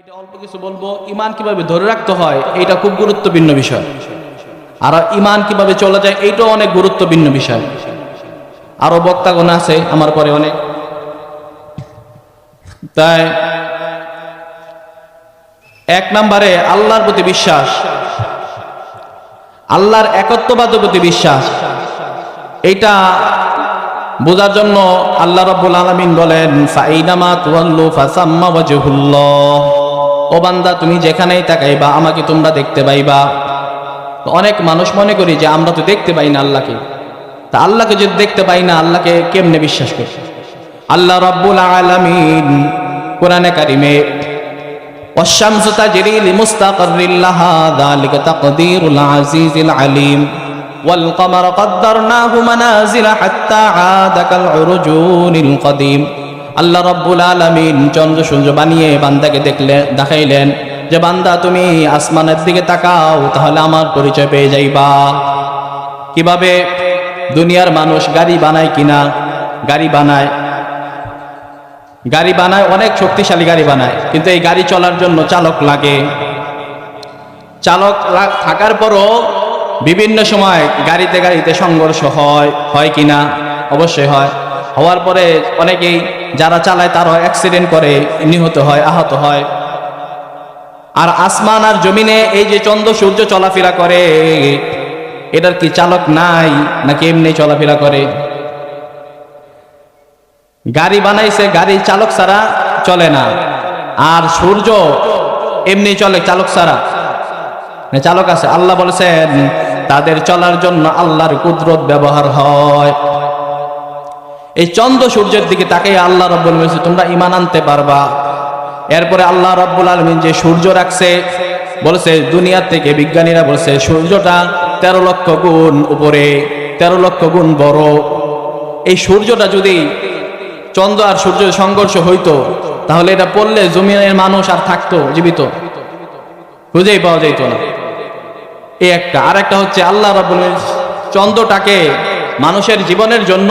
এটা অল্প কিছু বলব। ইমান কীভাবে ধরে রাখতে হয় এটা খুব গুরুত্বপূর্ণ বিষয়। আর ইমান কীভাবে চলে যায়, এইটাও অনেক গুরুত্বপূর্ণ বিষয়। আরও বক্তাগণ আছে, আমার পরে অনেক। তাই এক নম্বরে আল্লাহর প্রতি বিশ্বাস। আল্লাহর একত্ববাদের প্রতি বিশ্বাস। এইটা বোঝার জন্য আল্লাহ রব্বুল আলমিন বলেন, ফাইনামা তুয়াল্লু ফাসাম্মা ওয়াজহুল্লাহ। ও বান্দা তুমি যেখানেই তাকাইবা আমাকে তোমরা দেখতে পাইবা তো অনেক মানুষ মনে করি যে আমরা তো দেখতে পাই না আল্লাহকে তা আল্লাহকে যদি দেখতে পাই না আল্লাহকে কেমনে বিশ্বাস করি আল্লাহ রব্বুল আলামিন কোরআনে কারিমে والشمس تجري لمستقر لها ذلك تقدير العزيز العليم والقمر قدرناه منازل حتى عاد كالعرجون القديم আল্লাহ রব্বুল আলামিন চন্দ্র সূর্য বানিয়ে বান্দাকে দেখলে, দেখাইলেন যে, বান্দা, তুমি আসমানের দিকে তাকাও, তাহলে আমার পরিচয় পেয়ে যাইবা। কীভাবে দুনিয়ার মানুষ গাড়ি বানায় কিনা? গাড়ি বানায়। গাড়ি বানায়, অনেক শক্তিশালী গাড়ি বানায়, কিন্তু এই গাড়ি চলার জন্য চালক লাগে। চালক থাকার পরও বিভিন্ন সময় গাড়িতে গাড়িতে সংঘর্ষ হয় হয় কিনা? অবশ্যই হয়। হওয়ার পরে অনেকেই যারা চালায় তারাও অ্যাক্সিডেন্ট করে, নিহত হয়, আহত হয়। আর আসমান আর জমিনে এই যে চন্দ্র সূর্য চলাফেরা করে, এটার কি চালক নাই, নাকি এমনি চলাফেরা করে? গাড়ি বানাইছে, গাড়ি চালক ছাড়া চলে না। আর সূর্য এমনি চলে চালক ছাড়া। চালক আছে, আল্লাহ বলেছেন, তাদের চলার জন্য আল্লাহর কুদরত ব্যবহার হয়। এই চন্দ্র সূর্যের দিকে তাকে আল্লাহ রব্বুল বলেছে, তোমরা ইমান আনতে পারবা। এরপরে আল্লাহ রব্বুল আলমিন যে সূর্য রাখছে, বলেছে দুনিয়ার থেকে বিজ্ঞানীরা বলছে, সূর্যটা তেরো লক্ষ গুণ উপরে, তেরো লক্ষ গুণ বড়। এই সূর্যটা যদি চন্দ্র আর সূর্য সংঘর্ষ হইতো, তাহলে এটা পড়লে জমিনের মানুষ আর থাকতো, জীবিত। খুঁজেই পাওয়া যেত না। এই একটা। আর একটা হচ্ছে আল্লাহ রাবুল চন্দ্রটাকে মানুষের জীবনের জন্য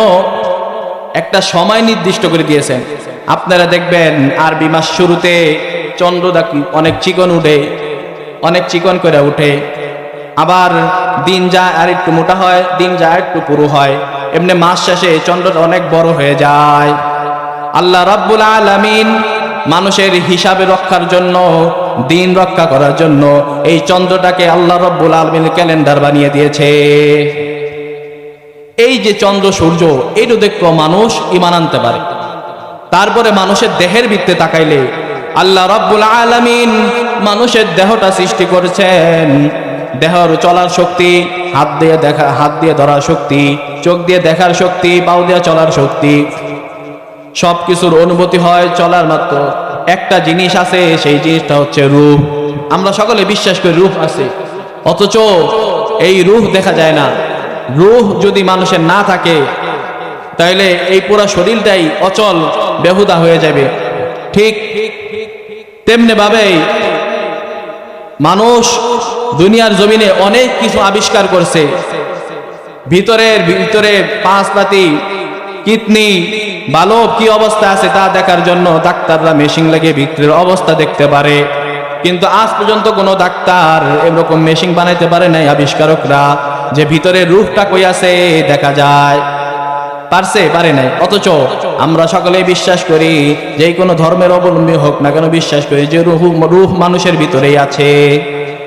একটা সময় নির্দিষ্ট করে দিয়েছেন। আপনারা দেখবেন, আরবি মাস শুরুতে চন্দ্র অনেক চিকন উঠে, অনেক চিকন করে উঠে। আবার দিন যায় আর একটু মোটা হয়, দিন যায় একটু পুরো হয়। এমনি মাস শেষে চন্দ্রটা অনেক বড় হয়ে যায়। আল্লাহ রাব্বুল আলামিন মানুষের হিসাবে রক্ষার জন্য, দিন রক্ষা করার জন্য এই চন্দ্রটাকে আল্লাহ রব্বুল আলমিন ক্যালেন্ডার বানিয়ে দিয়েছে। এই যে চন্দ্র, সূর্য, এইটু দেখো মানুষ ইমান আনতে পারে। তারপরে মানুষের দেহের ভিত্তে তাকাইলে আল্লাহ রব্বুল আলামিন মানুষের দেহটা সৃষ্টি করেছেন। দেহর চলার শক্তি, হাত দিয়ে দেখা, হাত দিয়ে ধরার শক্তি, চোখ দিয়ে দেখার শক্তি, পাও দিয়ে চলার শক্তি। সব কিছুর অনুভূতি হয় চলার মাত্র। একটা জিনিস আছে, সেই জিনিসটা হচ্ছে রূপ। আমরা সকলে বিশ্বাস করি রূপ আছে। অথচ এই রূপ দেখা যায় না। রূহ যদি মানুষের না থাকে তাহলে এই পুরো শরীরটাই অচল, বেহুদা হয়ে যাবে। ঠিক তেমনি ভাবেই মানুষ দুনিয়ার জমিনে অনেক কিছু আবিষ্কার করছে। ভিতরের ভিতরে পাঁচ পাতি কিডনি বালক কি অবস্থা আছে তা দেখার জন্য ডাক্তাররা মেশিন লাগিয়ে ভিতরের অবস্থা দেখতে পারে। কিন্তু আজ পর্যন্ত কোনো ডাক্তার এরকম মেশিন বানাইতে পারে নাই, আবিষ্কারকরা। যে ভিতরে রূপটা কই আছে, দেখা যায়। পারছে? পারে নাই। অথচ আমরা সকলেই বিশ্বাস করি যে কোনো ধর্মের অবলম্বী হোক না কেন বিশ্বাস করি যে রুহ রুহ মানুষের ভিতরেই আছে।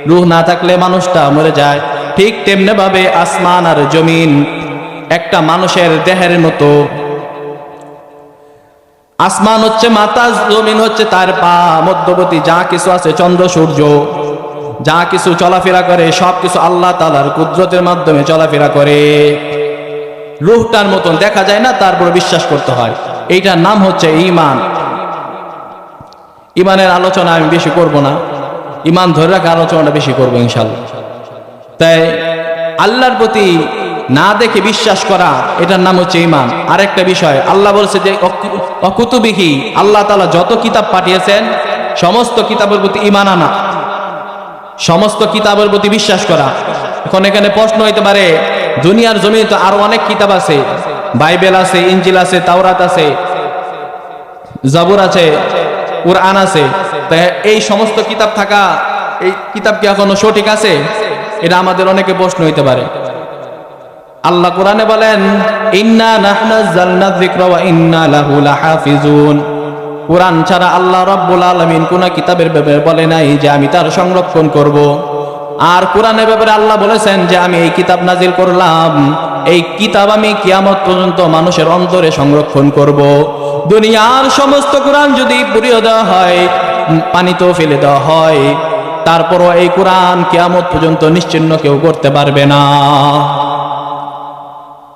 রুহ না থাকলে মানুষটা মরে যায়। ঠিক তেমনি ভাবে আসমান আর জমিন একটা মানুষের দেহের মতো। আসমান হচ্ছে মাতা, জমিন হচ্ছে তার পা, মধ্যবর্তী যা কিছু আছে, চন্দ্র, সূর্য। যা কিছু চলাফেরা করে, সব কিছু আল্লাহ তালার কুদরতের মাধ্যমে চলাফেরা করে। রুহটার মতন দেখা যায় না, তারপর বিশ্বাস করতে হয়। এইটার নাম হচ্ছে ইমান ইমানের আলোচনা আমি বেশি করব না। ইমান ধরে রাখা আলোচনাটা বেশি করব ইনশাল্লাহ তাই আল্লাহর প্রতি না দেখে বিশ্বাস করা, এটার নাম হচ্ছে ইমান আরেকটা বিষয়, আল্লাহ বলছে যে, অকু- অকুতুবিহি, আল্লাহ তালা যত কিতাব পাঠিয়েছেন, সমস্ত কিতাবের প্রতি ইমান আনা। সমস্ত কিতাবের প্রতি বিশ্বাস করা। এখন এখানে প্রশ্ন হইতে পারে, দুনিয়ার জমিনে তো আরও অনেক কিতাব আছে। বাইবেল আছে, ইঞ্জিল আছে, তাওরাত আছে, জাবুর আছে, কোরআন আছে। এই সমস্ত কিতাব থাকা, এই কিতাব কি এখনও সঠিক আছে? এটা আমাদের অনেকে প্রশ্ন হইতে পারে। আল্লাহ কোরআনে বলেন, ইন্না ইন্না লাহু লাহাফিজুন। কোরআন ছাড়া আল্লাহ রাব্বুল আলামিন কোন কিতাবের ব্যাপারে বলে নাই যে আমি তার সংরক্ষণ করব। আর কোরআনের ব্যাপারে আল্লাহ বলেছেন যে আমি এই কিতাব নাজিল করলাম। এই কিতাব আমি কিয়ামত পর্যন্ত মানুষের অন্তরে সংরক্ষণ করব। দুনিয়ার সমস্ত কোরআন যদি পুড়িয়ে দেওয়া হয় পানিতেও ফেলে দেওয়া হয়, তারপরও এই কোরআন কিয়ামত পর্যন্ত নিশ্চিন্ন কেউ করতে পারবে না।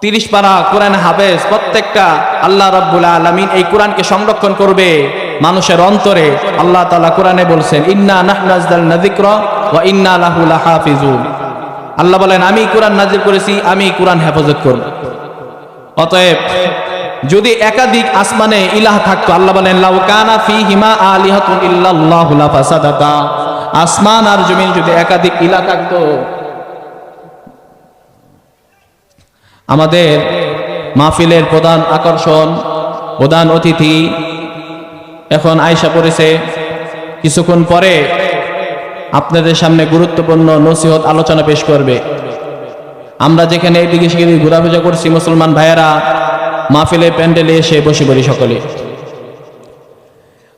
তিরিশ পারা কোরআন হাফেজ, প্রত্যেকটা আল্লাহ রাব্বুল আলামিন এই কোরআনকে সংরক্ষণ করবে মানুষের অন্তরে। আল্লাহ তালা কোরআনে বলছেন, ইন্না নাহনু নাযালনা যিকরা ওয়া ইন্না লাহু লাহাফিজুন। আল্লাহ বলেন, আমি কোরআন নাজিল করেছি, আমি কোরআন হেফাজত করব। অতএব, যদি একাধিক আসমানে ইলাহ থাকতো, আল্লাহ বলেন, লাউ কানা ফীহিমা আলিহাতুন ইল্লাল্লাহু লাফাসাদাতা। আসমান আর জমিন যদি একাধিক ইলাহ থাকতো আমাদের মাহফিলের প্রধান আকর্ষণ, প্রধান অতিথি এখন আয়সা পড়েছে। কিছুক্ষণ পরে আপনাদের সামনে গুরুত্বপূর্ণ নসিহত আলোচনা পেশ করবে। আমরা যেখানে এদিকে সেদিকে ঘোরাফেরা করছি, মুসলমান ভাইয়েরা, মাহফিলের প্যান্ডেলে এসে বসে পড়ি সকলে।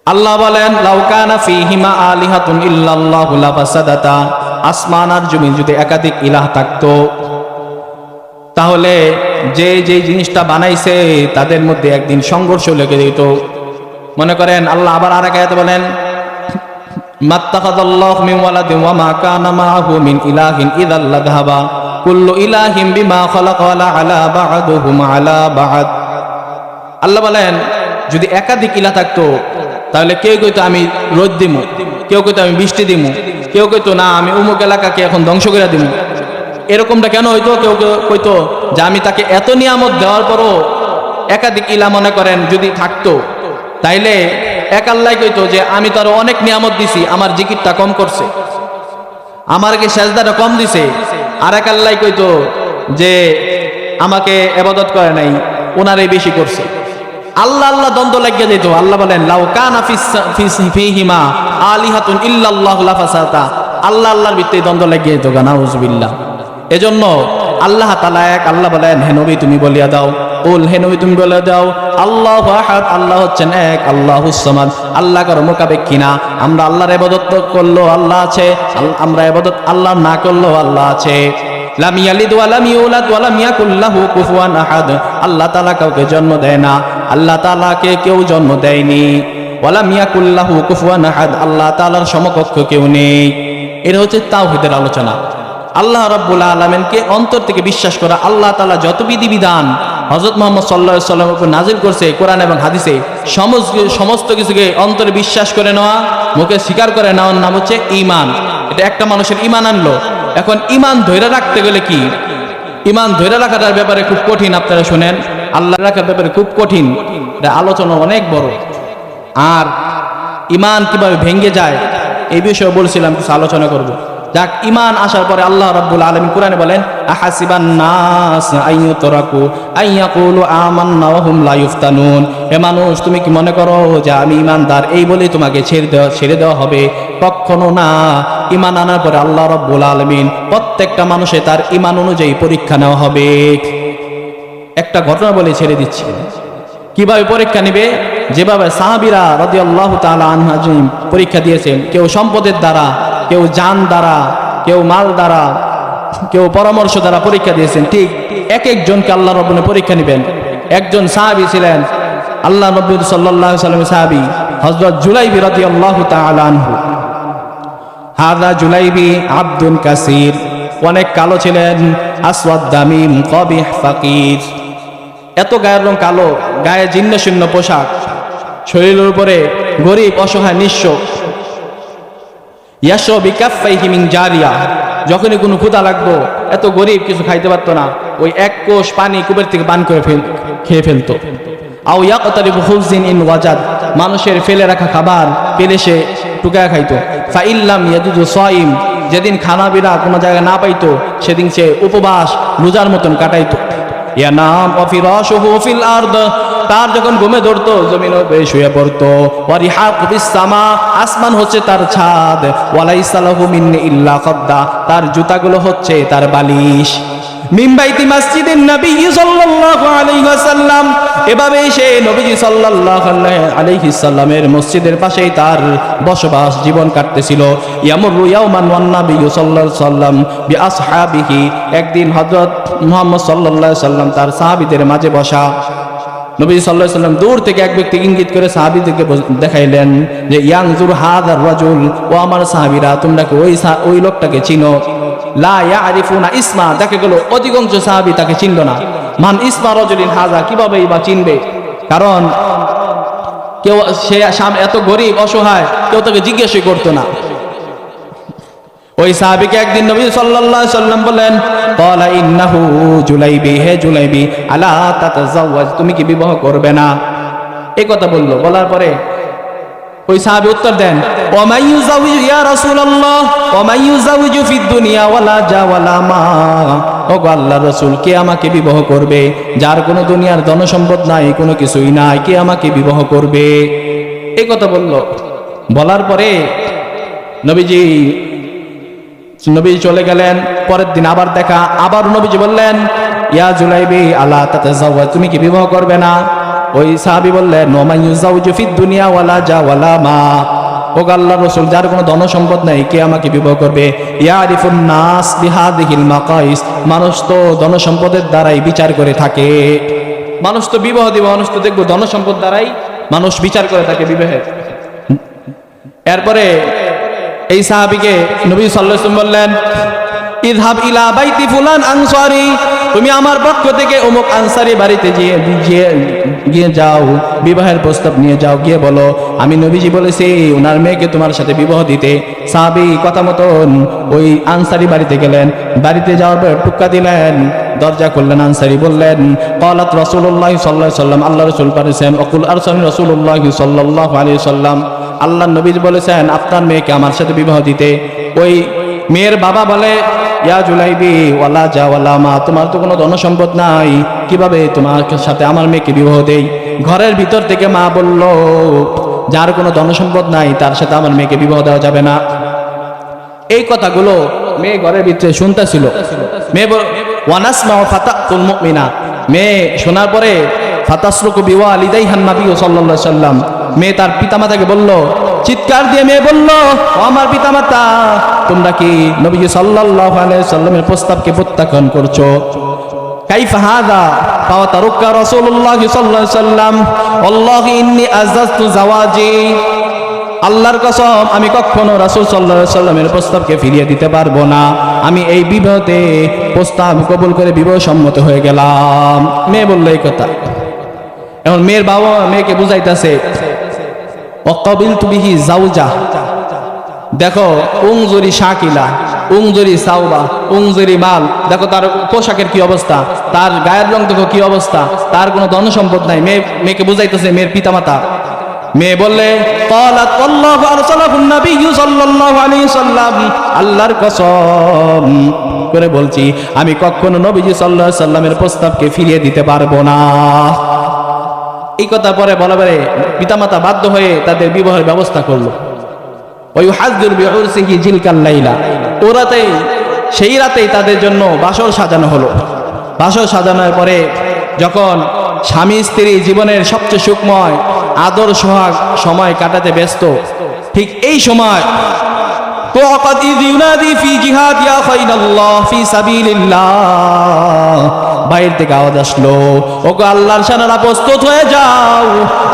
আল্লাহ বলেন লাউকানা ফিহিমা আলিহাতুন ইল্লাল্লাহু লাফাসাদাতা। আসমান আর জমিন যদি একাধিক ইলাহ থাকতো তাহলে যে যে জিনিসটা বানাইছে, তাদের মধ্যে একদিন সংঘর্ষ লেগে যেত। মনে করেন আল্লাহ আবার আর এক বলেন আল্লাহ বলেন, যদি একাধিক ইলা থাকতো, তাহলে কেউ কইতো আমি রোদ দিমু, কেউ কইতো আমি বৃষ্টি দিমু, কেউ কইতো না আমি উমুক এলাকাকে এখন ধ্বংস করে দিমু। এরকমটা কেন হইতো? কেউ কেউ কইতো, যে আমি তাকে এত নিয়ামত দেওয়ার পরও একাধিক ইলা মনে করেন যদি থাকতো, তাইলে এক আল্লাহ কইতো যে আমি তার অনেক নিয়ামত দিছি, আমার জিকিরটা কম করছে। আমার কি সেজদাটা কম দিছে? আর এক আল্লাহ কইতো যে আমাকে এবাদত করে নাই ওনারে বেশি করছে। আল্লাহ আল্লাহ দ্বন্দ্ব লাগিয়ে দিত। আল্লাহ বলেন, লাউ কানা ফিহিমা আলিহাতুন ইল্লাল্লাহু লাফাসাতা। আল্লাহ, আল্লাহর ভিত্তিতে দ্বন্দ্ব লাগিয়ে দিত। গানাউজুবিল্লাহ এজন্য আল্লাহ তালা এক আল্লাহ বলেন, হে নবী, তুমি বলিয়া দাও। উল, হে নবী, তুমি বলে দাও। আল্লাহ আল্লাহ হচ্ছেন এক আল্লাহুস সামাদ। আল্লাহ কারও মোকাবেক্ষী না আমরা আল্লাহর ইবাদত করল আল্লাহ আছে আমরা ইবাদত আল্লাহ না করলেও আল্লাহ আছে। আল্লাহ তাআলা কাউকে জন্ম দেয় না। আল্লাহ তাআলাকে কেউ জন্ম দেয়নি। ওয়া লাম ইয়াকুল লাহু কুফুয়ান আহাদ। আল্লাহ তাআলার সমকক্ষ কেউ নেই। এটা হচ্ছে তাওহীদের আলোচনা। আল্লাহ রাব্বুল আলামিনকে অন্তর থেকে বিশ্বাস করা, আল্লাহ তালা যত বিধিবিধান হযরত মুহাম্মদ সাল্লাল্লাহু আলাইহি সাল্লামের উপর নাজিল করছে কোরআন এবং হাদিসে, সমস্ত সমস্ত কিছুকে অন্তরে বিশ্বাস করে নেওয়া, মুখে স্বীকার করে নেওয়ার নাম হচ্ছে ইমান এটা একটা মানুষের ঈমান আনলো। এখন ঈমান ধরে রাখতে গেলে কি? ইমান ধরে রাখাটার ব্যাপারে খুব কঠিন, আপনারা শুনেন। আল্লাহ রাখার ব্যাপারে খুব কঠিন। এটা আলোচনা অনেক বড়। আর ইমান কীভাবে ভেঙে যায়, এই বিষয়ে বলছিলাম, কিছু আলোচনা করব। যাক ইমান আসার পরে আল্লাহ রাব্বুল আলামিন কোরআনে বলেন আহাসিবান নাস আইয়ুতরাকু আইয়াকুলু আমান্না ওয়া হুম লা ইফতানুন। হে মানুষ, তুমি কি মনে করো যে আমি ইমানদার এই বলে তোমাকে ছেড়ে দেওয়া ছেড়ে দেওয়া হবে? কখনো না। ইমান আনার পরে আল্লাহ রাব্বুল আলামিন প্রত্যেকটা মানুষে তার ইমান অনুযায়ী পরীক্ষা নেওয়া হবে। একটা ঘটনা বলে ছেড়ে দিচ্ছি। কীভাবে পরীক্ষা নেবে? যেভাবে সাহাবিরা রদি আল্লাহ আনহাজিম পরীক্ষা দিয়েছেন, কেউ সম্পদের দ্বারা কেউ যান দ্বারা, কেউ মাল দ্বারা, কেউ পরামর্শ দ্বারা পরীক্ষা দিয়েছেন, ঠিক এক একজনকে আল্লাহ রব্বনে পরীক্ষা নেবেন। একজন সাহাবি ছিলেন, আল্লাহ নবী সাল্লাহ সাল্লাম সাহাবি হজরত জুলাইবি রদি আল্লাহ আনহু। হাদা জুলাইবি আব্দুল কাসির, অনেক কালো ছিলেন, আসওয়াদ দামিম, কবিহ ফাকির। এত গায়ের রং কালো, গায়ে জীর্ণ শূন্য পোশাক, শরীরের উপরে গরিব, অসহায়, নিঃস্ব। ইয়াশো বিকাফাই হিমিং জারিয়া। যখনই কোনো ক্ষুদা লাগতো এত গরিব কিছু খাইতে পারতো না, ওই এক কোষ পানি কুবের থেকে পান করে ফেল, খেয়ে ফেলতো। আও ইয়াকতারি বহুজিন ইন ওয়াজাদ, মানুষের ফেলে রাখা খাবার পেলে সে টুকায় খাইতো। ফাইল্লাম ইয়াজুজু সাইম, যেদিন খানা বিরা কোনো জায়গায় না পাইতো, সেদিন সে উপবাস রোজার মতন কাটাইতো। ইয়ানাম তার যখন ঘুমে ধরতো জমিন শুয়ে পড়তো। আসমান হচ্ছে তার ছাদ। ওয়ালাই ইল্লা কদ্দা, তার জুতাগুলো হচ্ছে তার বালিশ। মিমবাইতি মসজিদের নবী সাল্লাল্লাহু আলাইহি ওয়াসাল্লাম। এভাবে সে নবীজি সাল্লাল্লাহু আলাইহি সাল্লামের মসজিদের পাশেই তার বসবাস জীবন কাটতেছিল। ইয়ামুরু ইয়াউমান ওয়ান নবী সাল্লাল্লাহু সাল্লাম বিআসহাবিহি। একদিন হযরত মুহাম্মদ সাল্লাল্লাহু সাল্লাম তার সাহাবীদের মাঝে বসা। নবী সাল্লাহ সাল্লাম দূর থেকে এক ব্যক্তি ইঙ্গিত করে সাহাবিদেরকে দেখাইলেন যে, ইয়াংজুর হাদার রাজুল, ও আমার সাহাবিরা, তোমরা কি ওই ওই লোকটাকে চিনো? লা ইয়ারিফুনা ইসমা, দেখে গেল অধিকাংশ সাহাবী তাকে চিনল না। মান ইসমা রজুলিন হাজা, কীভাবে বা চিনবে? কারণ কেউ সে এত গরিব, অসহায়, কেউ তাকে জিজ্ঞাসা করতো না। ওই সাহাবিকে একদিন নবী সাল্লাল্লাহু আলাইহি সাল্লাম বলেন ক্বালা ইন্নাহু জুলাইবি, হে জুলাইবি, আলা তাতাজাওয়াজ, তুমি কি বিবাহ করবে না? এই কথা বলল। বলার পরে ওই সাহাবী উত্তর দেন ও গো কে আমাকে বিবাহ করবে? যার কোনো দুনিয়ার ধন সম্পদ নাই, কোনো কিছুই নাই, কে আমাকে বিবাহ করবে? এই কথা বলল। বলার পরে নবীজি নবী চলে গেলেন, পরের দিন আবার দেখা, আবার নবীজি বললেন, ইয়া জুলাইবি, আলা তাতে তুমি কি বিবাহ করবে না? ওই সাহাবি বললেন নোমাই ইউজাউজু ফিদ দুনিয়া ওয়ালা যা ওয়ালা মা। ও আল্লাহ রসুল, যার কোনো ধন সম্পদ নাই, কে আমাকে বিবাহ করবে? ইয়া আরিফুন নাস বিহাদিহিল মাকাইস। মানুষ তো ধন সম্পদের দ্বারাই বিচার করে থাকে। মানুষ তো বিবাহ দিবে, মানুষ তো দেখব ধন সম্পদ দ্বারাই মানুষ বিচার করে থাকে বিবাহের এরপরে এই সাহাবিকে নবী আলাইহি বললেন ইলা বাইতি ফুলান আনসারি। তুমি আমার পক্ষ থেকে অমুক আনসারি বাড়িতে গিয়ে গিয়ে গিয়ে যাও, বিবাহের প্রস্তাব নিয়ে যাও, গিয়ে বলো, আমি নবীজি বলেছি ওনার মেয়েকে তোমার সাথে বিবাহ দিতে। কথা মতন ওই আনসারি বাড়িতে গেলেন। বাড়িতে যাওয়ার পর টুক্কা দিলেন, দরজা করলেন আনসারি বললেন, কলাত রসুল্লাহ সাল্লাহ সাল্লাম, আল্লাহ রসুল পারেছেন অকুল আরসান রসুল্লাহ সাল্লাহ আলী সাল্লাম। আল্লাহ নবী বলেছেন, আপনার মেয়েকে আমার সাথে বিবাহ দিতে। ওই মেয়ের বাবা বলে, ইয়া জুলাইবি, ওয়ালা যা, ওয়ালা মা, তোমার তো কোনো ধন সম্পদ নাই। কীভাবে তোমার সাথে আমার মেয়েকে বিবাহ দেই? ঘরের ভিতর থেকে মা বলল, যার কোনো ধন সম্পদ নাই, তার সাথে আমার মেয়েকে বিবাহ দেওয়া যাবে না। এই কথাগুলো মেয়ে ঘরের ভিতরে শুনতেছিল। মেয়ে বল- ওয়ানাসমা ফাতাকুল মুমিনা। মেয়ে শোনার পরে, ফাতাসরুকু বিওয়া আলিদাই হান্নাবি সাল্লাল্লাহু সাল্লাম। মেয়ে তার পিতামাতাকে বলল, চিৎকার দিয়ে মেয়ে বলল আমার পিতামাতা, তোমরা কি নবী সাল্লাহ আলাইহি সাল্লামের প্রস্তাবকে প্রত্যাখ্যান করছ? সাল্লাম আল্লাহর কসম, আমি কখনো রাসুল সাল্লা সাল্লামের প্রস্তাবকে ফিরিয়ে দিতে পারব না। আমি এই বিবাহতে প্রস্তাব কবুল করে বিবাহ সম্মত হয়ে গেলাম। মেয়ে বলল এই কথা। এখন মেয়ের বাবা মেয়েকে বুঝাইতেছে অকবিল যাও যা দেখো, উংজুরি শাকিলা, উংজুরি সাউবা উংজুরি বাল দেখো, তার পোশাকের কি অবস্থা? তার গায়ের রং দেখো কি অবস্থা? তার কোনো ধন সম্পদ নাই। মেয়ে, মেয়েকে বুঝাইতেছে মেয়ের পিতামাতা। মেয়ে বললে আল্লাহর কসম করে বলছি, আমি কখনো নবীজি সাল্লাহ সাল্লামের প্রস্তাবকে ফিরিয়ে দিতে পারব না। এই কথা পরে বলা পরে পিতামাতা বাধ্য হয়ে তাদের বিবাহের ব্যবস্থা করল। ওই হাজদুর বিউরসিহি জিলকাল লাইলা। ও রাতেই, সেই রাতেই তাদের জন্য বাসর সাজানো হলো। বাসর সাজানোর পরে যখন স্বামী স্ত্রী জীবনের সবচেয়ে সুখময়, আদর সোহাগ সময় কাটাতে ব্যস্ত, ঠিক এই সময় وقد إذ ينادي في جهاد يا خيل الله في سبيل الله বাইরে থেকে আওয়াজ আসলো ওগো আল্লাহর সেনারা প্রস্তুত হয়ে যাও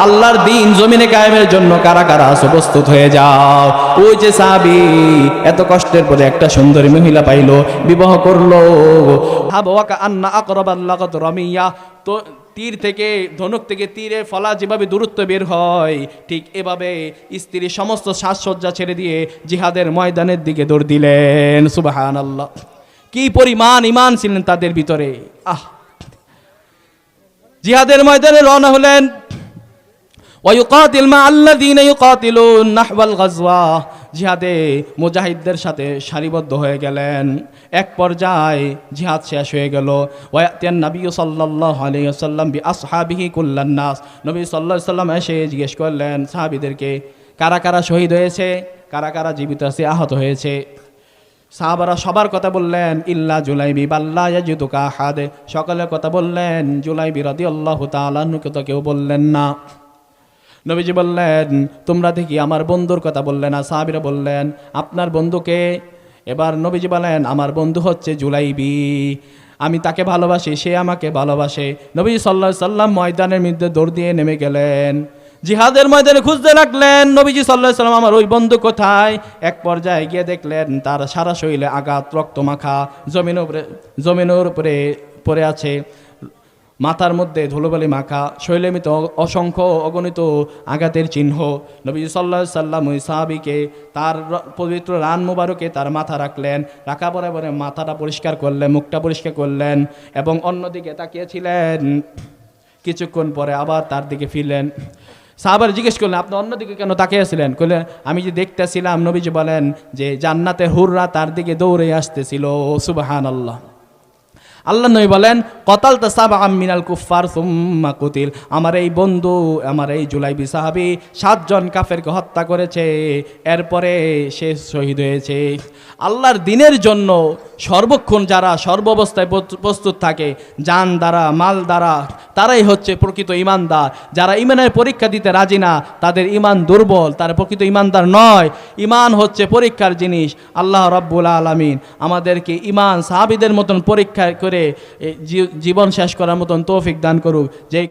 আল্লাহর দিন জমিনে কায়েমের জন্য কারা কারা আছো প্রস্তুত হয়ে যাও ওই যে সাবি এত কষ্টের পরে একটা সুন্দরী মহিলা পাইলো বিবাহ করলো হাবওয়াকা আন্না আকরাবাল্লাকাত রামিয়া তো তীর থেকে, ধনুক থেকে তীরে ফলা যেভাবে দূরত্ব বের হয়, ঠিক এভাবে স্ত্রী সমস্ত সাজসজ্জা ছেড়ে দিয়ে জিহাদের ময়দানের দিকে দৌড় দিলেন। সুবাহান আল্লাহ কি পরিমাণ ইমান ছিলেন তাদের ভিতরে। আহ! জিহাদের ময়দানে রওনা হলেন ওয়ুকাতিল মা আল্লাযীনা ইউকাতিলুন নাহওয়াল গাজওয়া। জিহাদে মুজাহিদদের সাথে সারিবদ্ধ হয়ে গেলেন। এক পর্যায়ে জিহাদ শেষ হয়ে গেল। ওয়াতিয়ান নবী সাল্লাল্লাহু আলাইহি ওয়াসাল্লাম বি আসহাবিহি কুল্লান নাস। নবী সাল্লাল্লাহু আলাইহি ওয়াসাল্লাম এসে জিজ্ঞেস করলেন, সাহাবীদেরকে কারা কারা শহীদ হয়েছে? কারা কারা জীবিত আছে? আহত হয়েছে? সাহাবারা সবার কথা বললেন, ইল্লা জুলাইবি বাল্লা ইয়াজিদুকা হাদে সকলের কথা বললেন, জুলাইবি রাদিয়াল্লাহু তাআলা নুকে তো কেউ বললেন না। নবীজি বললেন, তোমরা দেখি আমার বন্ধুর কথা বললেন না? সাহাবিরা বললেন, আপনার বন্ধুকে এবার নবীজি বলেন, আমার বন্ধু হচ্ছে জুলাইবি। আমি তাকে ভালোবাসি, সে আমাকে ভালোবাসে। নবী সাল্লাহ সাল্লাম ময়দানের মধ্যে দৌড় দিয়ে নেমে গেলেন। জিহাদের ময়দানে খুঁজতে লাগলেন। নবীজি সাল্লাহ সাল্লাম, আমার ওই বন্ধু কোথায়? এক পর্যায়ে গিয়ে দেখলেন, তার সারা শরীরে আঘাত রক্ত মাখা জমিনের উপরে জমিনের উপরে পড়ে আছে। মাথার মধ্যে ধুলোবালি মাখা, শৈলেমিত অসংখ্য অগণিত আঘাতের চিহ্ন। নবী সাল্লাহ সাল্লাম ওই সাহাবিকে তার পবিত্র রান মুবারকে তার মাথা রাখলেন, রাখা পরে পরে মাথাটা পরিষ্কার করলেন, মুখটা পরিষ্কার করলেন এবং অন্যদিকে তাকিয়েছিলেন। কিছুক্ষণ পরে আবার তার দিকে ফিরলেন। সাহাবার জিজ্ঞেস করলেন, আপনি অন্যদিকে কেন তাকিয়েছিলেন? করলেন আমি যে দেখতেছিলাম, নবীজি বলেন, যে জান্নাতে হুররা তার দিকে দৌড়ে আসতেছিল। সুবাহান আল্লাহ আল্লাহ নবী বলেন কতাল তাসাবা মিনাল কুফার সুম্মা কুতিল। আমার এই বন্ধু, আমার এই জুলাইবি সাহাবি সাতজন কাফেরকে হত্যা করেছে, এরপরে সে শহীদ হয়েছে। আল্লাহর দিনের জন্য সর্বক্ষণ যারা সর্বাবস্থায় প্রস্তুত থাকে, যান দ্বারা, মাল দ্বারা, তারাই হচ্ছে প্রকৃত ইমানদার। যারা ইমানের পরীক্ষা দিতে রাজি না, তাদের ইমান দুর্বল, তারা প্রকৃত ইমানদার নয়। ইমান হচ্ছে পরীক্ষার জিনিস, আল্লাহ রব্বুল আলমিন আমাদেরকে ইমান সাহাবিদের মতন পরীক্ষা করে জী- জীবন শেষ করার মতন তৌফিক দান করুক। যেই